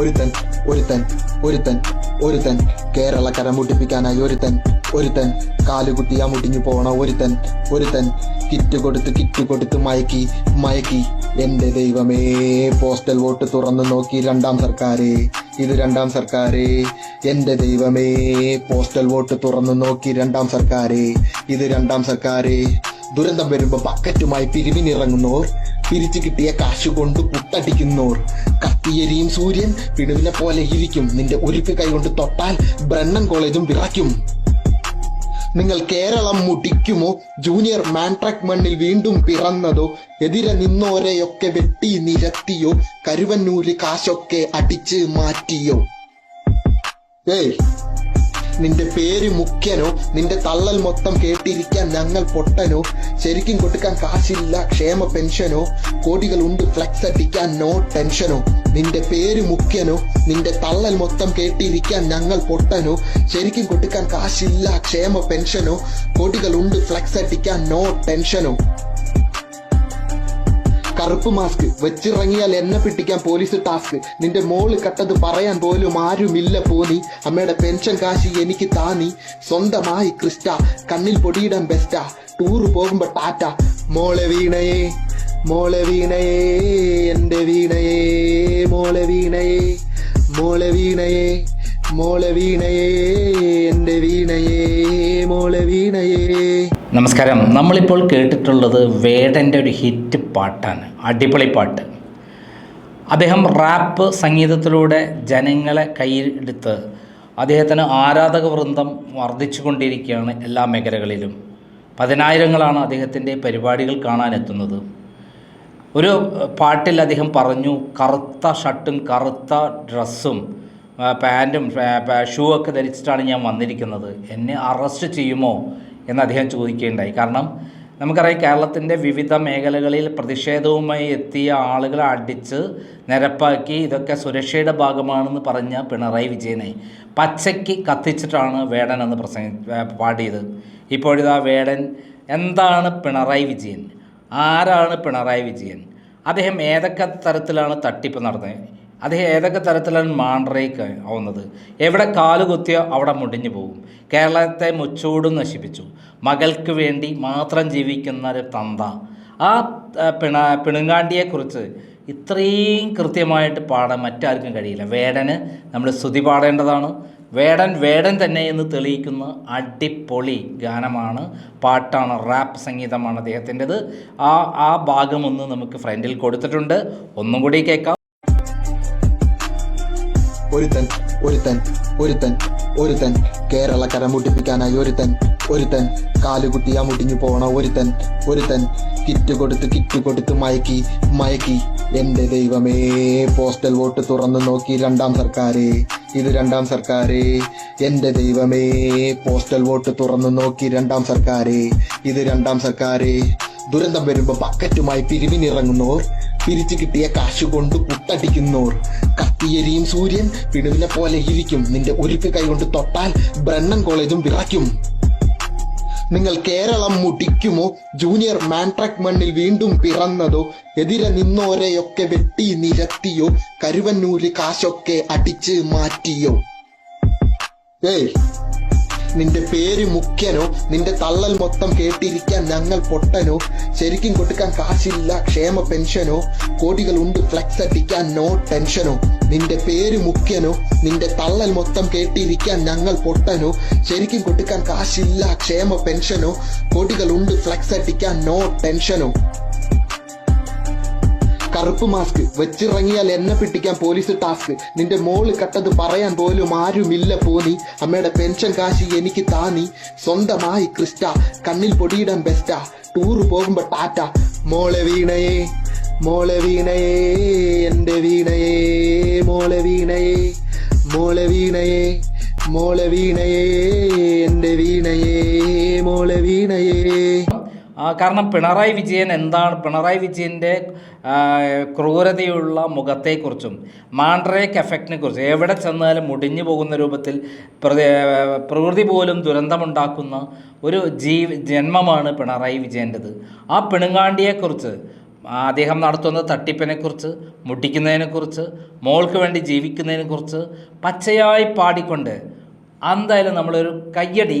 ഒരുത്തൻ ഒരുത്തൻ ഒരുത്തൻ ഒരുത്തൻ. കേരള കരമുട്ടിപ്പിക്കാനായി ഒരുത്തൻ ഒരുത്തൻ. കാലുകുട്ടിയാ മുടിഞ്ഞു പോണ ഒരുത്തൻ ഒരുത്തൻ. കിറ്റ് കൊടുത്ത് കിറ്റ് കൊടുത്ത് മയക്കി മയക്കി. എന്റെ ദൈവമേ പോസ്റ്റൽ വോട്ട് തുറന്നു നോക്കി രണ്ടാം സർക്കാരേ. ഇത് രണ്ടാം സർക്കാരേ. എന്റെ ദൈവമേ പോസ്റ്റൽ വോട്ട് തുറന്നു നോക്കി രണ്ടാം സർക്കാരേ. ഇത് രണ്ടാം സർക്കാരേ. ദുരന്തം വരുമ്പോ പക്കറ്റുമായി പിരിവിനിറങ്ങുന്നോർ പിരിച്ചു കിട്ടിയ കാശ് കൊണ്ട് പുട്ടടിക്കുന്നോർ കത്തിയരിയും സൂര്യൻ പിടുവിനെ പോലെ ഇരിക്കും. നിന്റെ ഉരുക്ക് കൈകൊണ്ട് തൊട്ടാൽ ബ്രണ്ണൻ കോളേജും വിറയ്ക്കും. നിങ്ങൾ കേരളം മുടിക്കുമോ? ജൂനിയർ മാൻട്രാക് മണ്ണിൽ വീണ്ടും പിറന്നതോ? എതിരെ നിന്നോരെയൊക്കെ വെട്ടി നിരത്തിയോ? കരുവന്നൂര് കാശൊക്കെ അടിച്ച് മാറ്റിയോ? ഏയ് നിന്റെ പേര് മുഖ്യനോ നിന്റെ തള്ളൽ മൊത്തം കേട്ടിരിക്കാൻ ഞങ്ങൾ പൊട്ടനോ ശരിക്കും കൊടുക്കാൻ കാശില്ല ക്ഷേമ പെൻഷനോ കോടികളുണ്ട് ഫ്ലെക്സ് അടിക്കാൻ നോ ടെൻഷനോ നിന്റെ പേര് മുഖ്യനോ നിന്റെ തള്ളൽ മൊത്തം കേട്ടിരിക്കാൻ ഞങ്ങൾ പൊട്ടനോ ശരിക്കും കൊടുക്കാൻ കാശില്ല ക്ഷേമ പെൻഷനോ കോടികളുണ്ട് ഫ്ലെക്സ് അടിക്കാൻ നോ ടെൻഷനോ കറുപ്പ് മാസ്ക്. വെച്ചിറങ്ങിയാൽ എന്നെ പിടിക്കാൻ പോലീസ് ടാസ്ക്. നിന്റെ മോൾ കട്ടത് പറയാൻ പോലും ആരുമില്ല പോനി അമ്മയുടെ പെൻഷൻ കാശി എനിക്ക് താനി സ്വന്തമായി ക്രിസ്റ്റ കണ്ണിൽ പൊടിയിടാൻ ബെസ്റ്റാ ടൂറ് പോകുമ്പോ ടാറ്റ. മോളെ വീണയേ മോളെ വീണയേ എന്റെ വീണയേ മോളെ വീണയേ മോളെ വീണയേ മോളെ വീണയേ എന്റെ വീണയേ മോളെ വീണയേ. നമസ്കാരം. നമ്മളിപ്പോൾ കേട്ടിട്ടുള്ളത് വേടന്റെ ഒരു ഹിറ്റ് പാട്ടാണ്. അടിപൊളി പാട്ട്. അദ്ദേഹം റാപ്പ് സംഗീതത്തിലൂടെ ജനങ്ങളെ കയ്യിലെടുത്ത് അദ്ദേഹത്തിന് ആരാധക വൃന്ദം വർദ്ധിച്ചു കൊണ്ടിരിക്കുകയാണ് എല്ലാ മേഖലകളിലും. പതിനായിരങ്ങളാണ് അദ്ദേഹത്തിന്റെ പരിപാടികൾ കാണാനെത്തുന്നത്. ഒരു പാട്ടിൽ അദ്ദേഹം പറഞ്ഞു കറുത്ത ഷർട്ടും കറുത്ത ഡ്രസ്സും പാന്റും ഷൂ ഒക്കെ ധരിച്ചിട്ടാണ് ഞാൻ വന്നിരിക്കുന്നത്. എന്നെ അറസ്റ്റ് ചെയ്യുമോ? എന്ന് അദ്ദേഹം ചോദിക്കുകയുണ്ടായി. കാരണം നമുക്കറിയാം കേരളത്തിന്റെ വിവിധ മേഖലകളിൽ പ്രതിഷേധവുമായി എത്തിയ ആളുകളെ അടിച്ച് നിരപ്പാക്കി ഇതൊക്കെ സുരക്ഷയുടെ ഭാഗമാണെന്ന് പറഞ്ഞ പിണറായി വിജയനെ പച്ചയ്ക്ക് കത്തിച്ചിട്ടാണ് വേടൻ എന്ന് പ്രസംഗി പാടിയത്. ഇപ്പോഴിതാ വേടൻ എന്താണ് പിണറായി വിജയൻ? ആരാണ് പിണറായി വിജയൻ? അദ്ദേഹം ഏതൊക്കെ തരത്തിലാണ് തട്ടിപ്പ് നടന്നത്? അദ്ദേഹം ഏതൊക്കെ തരത്തിലാണ് മാണ്ഡ്രേക്ക് ആവുന്നത്? എവിടെ കാൽ കുത്തിയോ അവിടെ മുടിഞ്ഞു പോകും. കേരളത്തെ മുച്ചൂടും നശിപ്പിച്ചു. മകൾക്ക് വേണ്ടി മാത്രം ജീവിക്കുന്ന ഒരു തന്ത. ആ ആ, പിണ പിണുങ്ങാണ്ടിയെക്കുറിച്ച് ഇത്രയും കൃത്യമായിട്ട് പാടാൻ മറ്റാർക്കും കഴിയില്ല. വേടന് നമ്മൾ സ്തുതി പാടേണ്ടതാണ്. വേടൻ വേടൻ തന്നെ എന്ന് തെളിയിക്കുന്ന അടിപൊളി ഗാനമാണ് പാട്ടാണ് റാപ്പ് സംഗീതമാണ് അദ്ദേഹത്തിന്റെത്. ആ ആ ഭാഗമൊന്ന് നമുക്ക് ഫ്രണ്ടിൽ കൊടുത്തിട്ടുണ്ട്. ഒന്നും കൂടി കേൾക്കാം. ഒരുത്തൻ ഒരുത്തൻ ഒരുത്തൻ ഒരുത്തൻ. കേരള കരമുട്ടിപ്പിക്കാനായി ഒരുത്തൻ ഒരുത്തൻ. കാലുകുത്തിയാ മുടിഞ്ഞു പോണ ഒരുത്തൻ ഒരുത്തൻ. കിറ്റ് കൊടുത്ത് കിറ്റ് കൊടുത്ത് മയക്കി മയക്കി. എന്റെ ദൈവമേ പോസ്റ്റൽ വോട്ട് തുറന്നു നോക്കി രണ്ടാം സർക്കാരേ ഇത് രണ്ടാം സർക്കാരേ. എന്റെ ദൈവമേ പോസ്റ്റൽ വോട്ട് തുറന്നു നോക്കി രണ്ടാം സർക്കാരേ ഇത് രണ്ടാം സർക്കാരേ. ദുരന്തം വരുമ്പോ ബക്കറ്റുമായി പിരിവിനിറങ്ങുന്നോർ പിരിച്ചു കിട്ടിയ കാശ് കൊണ്ട് കത്തിയെരിയും സൂര്യൻ പിടുവിനെ പോലെ ഇരിക്കും. നിന്റെ ഉരുക്ക് കൈകൊണ്ട് തൊട്ടാൽ ബ്രണ്ണൻ കോളേജും വിറയ്ക്കും. നിങ്ങൾ കേരളം മുടിക്കുമോ? ജൂനിയർ മാൻട്രാക് മണ്ണിൽ വീണ്ടും പിറന്നതോ? എതിരെ നിന്നോരെയൊക്കെ വെട്ടി നിരത്തിയോ? കരുവന്നൂര് കാശൊക്കെ അടിച്ച് മാറ്റിയോ? ഏയ് നിന്റെ പേര് മുഖ്യനോ നിന്റെ തള്ളൽ മൊത്തം കേട്ടിരിക്കാൻ ഞങ്ങൾ പൊട്ടനോ ശരിക്കും കൊടുക്കാൻ കാശില്ല ക്ഷേമ പെൻഷനോ കോടികൾ ഉണ്ട് ഫ്ലെക്സ് അടിക്കാൻ നോ ടെൻഷനോ നിന്റെ പേര് മുഖ്യനോ നിന്റെ തള്ളൽ മൊത്തം കേട്ടിരിക്കാൻ ഞങ്ങൾ പൊട്ടനോ ശരിക്കും കൊടുക്കാൻ കാശില്ല ക്ഷേമ പെൻഷനോ കോടികൾ ഉണ്ട് ഫ്ലെക്സ് അടിക്കാൻ നോ ടെൻഷനോ കറുപ്പ് മാസ്ക് വെച്ചിറങ്ങിയാൽ എന്നെ പിടിക്കാൻ പോലീസ് ടാസ്ക് നിന്റെ മോൾ കട്ടത് പറയാൻ പോലും ആരുമില്ല പോനി. അമ്മയുടെ പെൻഷൻ കാശി എനിക്ക് താനി സ്വന്തമായി ക്രിസ്റ്റ കണ്ണിൽ പൊടിയിടാൻ ബെസ്റ്റാ ടൂറ് പോകുമ്പോ ടാറ്റ. മോളെ വീണയേ മോളെ വീണയേ എന്റെ വീണയേ മോളെ വീണയേ മോളെ വീണയേ മോളെ വീണയേ എന്റെ വീണയേ മോളെ വീണയേ. കാരണം പിണറായി വിജയൻ എന്താണ്? പിണറായി വിജയന്റെ ക്രൂരതയുള്ള മുഖത്തെക്കുറിച്ചും മാൻഡ്രേക്ക് എഫക്റ്റിനെ കുറിച്ചും എവിടെ ചെന്നാലും മുടിഞ്ഞു പോകുന്ന രൂപത്തിൽ പ്രകൃതി പോലും ദുരന്തമുണ്ടാക്കുന്ന ഒരു ജീവ ജന്മമാണ് പിണറായി വിജയന്റെത്. ആ പിണുങ്ങാണ്ടിയെക്കുറിച്ച് അദ്ദേഹം നടത്തുന്ന തട്ടിപ്പിനെക്കുറിച്ച് മുട്ടിക്കുന്നതിനെക്കുറിച്ച് മോൾക്ക് വേണ്ടി ജീവിക്കുന്നതിനെക്കുറിച്ച് പച്ചയായി പാടിക്കൊണ്ട് എന്തായാലും നമ്മളൊരു കയ്യടി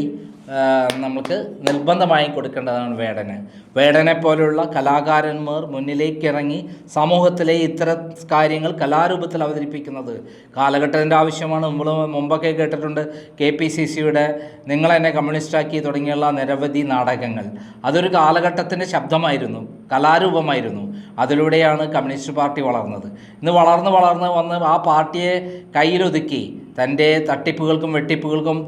നമുക്ക് നിർബന്ധമായി കൊടുക്കേണ്ടതാണ് വേടന്. വേടനെ പോലെയുള്ള കലാകാരന്മാർ മുന്നിലേക്കിറങ്ങി സമൂഹത്തിലെ ഇത്തരം കാര്യങ്ങൾ കലാരൂപത്തിൽ അവതരിപ്പിക്കുന്നത്. കാലഘട്ടത്തിന്റെ ആവശ്യമാണ്. നമ്മൾ മുമ്പൊക്കെ കേട്ടിട്ടുണ്ട് കെ പി സി സിയുടെ നിങ്ങളെന്നെ കമ്മ്യൂണിസ്റ്റാക്കി തുടങ്ങിയുള്ള നിരവധി നാടകങ്ങൾ. അതൊരു കാലഘട്ടത്തിന്റെ ശബ്ദമായിരുന്നു. കലാരൂപമായിരുന്നു. അതിലൂടെയാണ് കമ്മ്യൂണിസ്റ്റ് പാർട്ടി വളർന്നത്. ഇന്ന് വളർന്ന് വളർന്ന് വന്ന് ആ പാർട്ടിയെ കയ്യിലൊതുക്കി തന്റെ തട്ടിപ്പുകൾക്കും വെട്ടിപ്പുകൾക്കും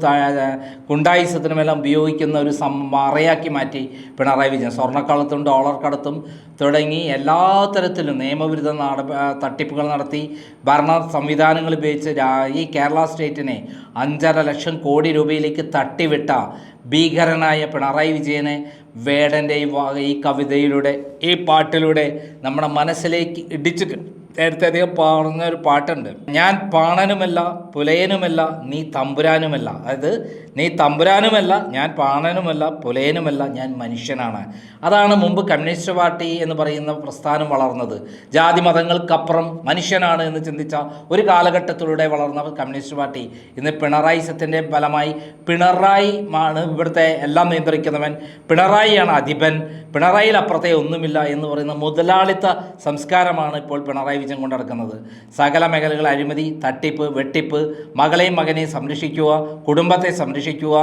കുണ്ടായുസത്തിനുമെല്ലാം ഉപയോഗിക്കുന്ന ഒരു മറയാക്കി മാറ്റി പിണറായി വിജയൻ. സ്വർണക്കടത്തും ഡോളർ കടത്തും തുടങ്ങി എല്ലാ തരത്തിലും നിയമവിരുദ്ധ നട തട്ടിപ്പുകൾ നടത്തി ഭരണ സംവിധാനങ്ങൾ ഉപയോഗിച്ച് ഈ കേരള സ്റ്റേറ്റിനെ അഞ്ചര ലക്ഷം കോടി രൂപയിലേക്ക് തട്ടിവിട്ട ഭീകരനായ പിണറായി വിജയനെ വേടന്റെ ഈ കവിതയിലൂടെ ഈ പാട്ടിലൂടെ നമ്മുടെ മനസ്സിലേക്ക് ഇടിച്ചു നേരത്തെ അദ്ദേഹം പാടുന്ന ഒരു പാട്ടുണ്ട്. ഞാൻ പാണനുമല്ല പുലയനുമല്ല നീ തമ്പുരാനുമല്ല. അതായത് നീ തമ്പുരാനുമല്ല ഞാൻ പാണനുമല്ല പുലയനുമല്ല ഞാൻ മനുഷ്യനാണ്. അതാണ് മുമ്പ് കമ്മ്യൂണിസ്റ്റ് പാർട്ടി എന്ന് പറയുന്ന പ്രസ്ഥാനം വളർന്നത്. ജാതി മതങ്ങൾക്കപ്പുറം മനുഷ്യനാണ് എന്ന് ചിന്തിച്ച ഒരു കാലഘട്ടത്തിലൂടെ വളർന്ന കമ്മ്യൂണിസ്റ്റ് പാർട്ടി. ഇന്ന് പിണറായി സത്യന്റെ ഫലമായി പിണറായി ആണ് ഇവിടുത്തെ എല്ലാം നിയന്ത്രിക്കുന്നവൻ. പിണറായിയാണ് അധിപൻ. പിണറായിയിൽ അപ്പുറത്തെ ഒന്നുമില്ല എന്ന് പറയുന്ന മുതലാളിത്ത സംസ്കാരമാണ് ഇപ്പോൾ പിണറായി വിജയൻ കൊണ്ട് നടക്കുന്നത്. സകല മേഖലകൾ അഴിമതി തട്ടിപ്പ് വെട്ടിപ്പ് മകളെയും മകനെയും സംരക്ഷിക്കുക കുടുംബത്തെ സംരക്ഷിക്കുക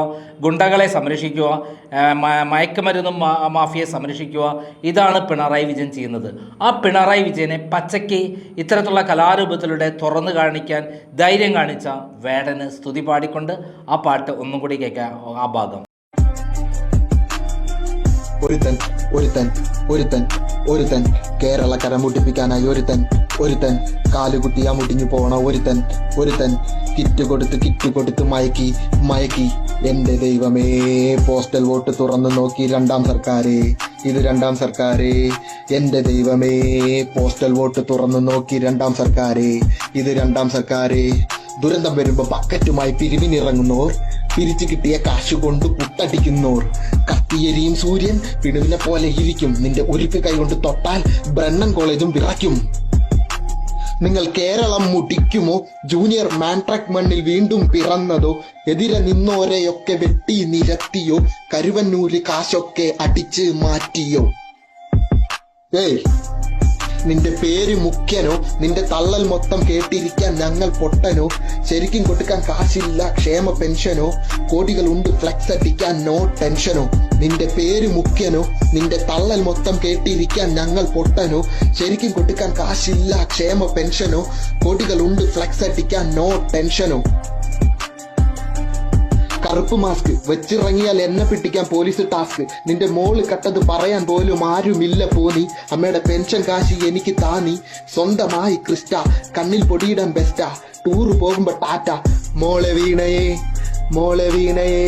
ഗുണ്ടകളെ സംരക്ഷിക്കുക മയക്കുമരുന്നും മാഫിയെ സംരക്ഷിക്കുക. ഇതാണ് പിണറായി വിജയൻ ചെയ്യുന്നത്. ആ പിണറായി വിജയനെ പച്ചയ്ക്ക് ഇത്തരത്തിലുള്ള കലാരൂപത്തിലൂടെ തുറന്നു കാണിക്കാൻ ധൈര്യം കാണിച്ച വേടന് സ്തുതി പാടിക്കൊണ്ട് ആ പാട്ട് ഒന്നും കൂടി കേൾക്കാം. ആ ഭാഗം. ഒരുത്തൻ ഒരുത്തൻ ഒരുത്തൻ. ഒരുത്തൻ കേരളക്കര മുട്ടിപ്പിക്കാനായി ഒരുത്തൻ ഒരുത്തൻ കാലുകുത്തിയ മുടിഞ്ഞു പോണ ഒരുത്തൻ ഒരുത്തൻ കിറ്റ് കൊടുത്ത് കിറ്റ് കൊടുത്ത് മയക്കി മയക്കി. എന്റെ ദൈവമേ പോസ്റ്റൽ വോട്ട് തുറന്നു നോക്കി രണ്ടാം സർക്കാരേ ഇത് രണ്ടാം സർക്കാരേ. എന്റെ ദൈവമേ പോസ്റ്റൽ വോട്ട് തുറന്നു നോക്കി രണ്ടാം സർക്കാരേ ഇത് രണ്ടാം സർക്കാരേ. ദുരന്തം വരുമ്പോ ബക്കറ്റുമായി പിരിവിനിറങ്ങുന്നോർ പിരിച്ചു കിട്ടിയ കാശ് കൊണ്ട് പുട്ടടിക്കുന്നോർ കത്തിയെരിയും സൂര്യൻ പിടുവിനെ പോലെ ഇരിക്കും. നിന്റെ ഒരുക്ക് കൈകൊണ്ട് തൊട്ടാൽ ബ്രണ്ണൻ കോളേജും വിറയ്ക്കും. നിങ്ങൾ കേരളം മുടിക്കുമോ? ജൂനിയർ മാൻട്രാക് മണ്ണിൽ വീണ്ടും പിറന്നതോ? എതിരെ നിന്നോരെയൊക്കെ വെട്ടി നിരത്തിയോ? കരുവന്നൂര് കാശൊക്കെ അടിച്ച് മാറ്റിയോ? ഏയ് നിന്റെ പേര് മുഖ്യനോ നിന്റെ തള്ളൽ മൊത്തം കേട്ടിരിക്കാൻ ഞങ്ങൾ പൊട്ടനോ ശരിക്കും കൊടുക്കാൻ കാശില്ല ക്ഷേമ പെൻഷനോ കോടികളുണ്ട് ഫ്ലെക്സ് അടിക്കാൻ നോ ടെൻഷനോ നിന്റെ പേര് മുഖ്യനോ നിന്റെ തള്ളൽ മൊത്തം കേട്ടിരിക്കാൻ ഞങ്ങൾ പൊട്ടനോ ശരിക്കും കൊടുക്കാൻ കാശില്ല ക്ഷേമ പെൻഷനോ കോടികളുണ്ട് ഫ്ലെക്സ് അടിക്കാൻ നോ ടെൻഷനോ കറുപ്പ് മാസ്ക് വെച്ചിറങ്ങിയാൽ എന്നെ പിടിക്കാൻ പോലീസ് ടാസ്ക് നിന്റെ മോൾ കട്ടത് പറയാൻ പോലും ആരുമില്ല പോനി. അമ്മയുടെ പെൻഷൻ കാശി എനിക്ക് താനി സ്വന്തമായി ക്രിസ്റ്റ കണ്ണിൽ പൊടിയിടാൻ ബെസ്റ്റാ ടൂറ് പോകുമ്പോ ടാറ്റ. മോളെ വീണയേ മോളെ വീണയേ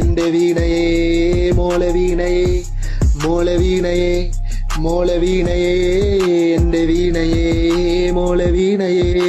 എന്റെ വീണയേ മോളെ വീണയേ മോളെ വീണയേ മോളെ വീണയേ എന്റെ വീണയേ മോളെ വീണയേ.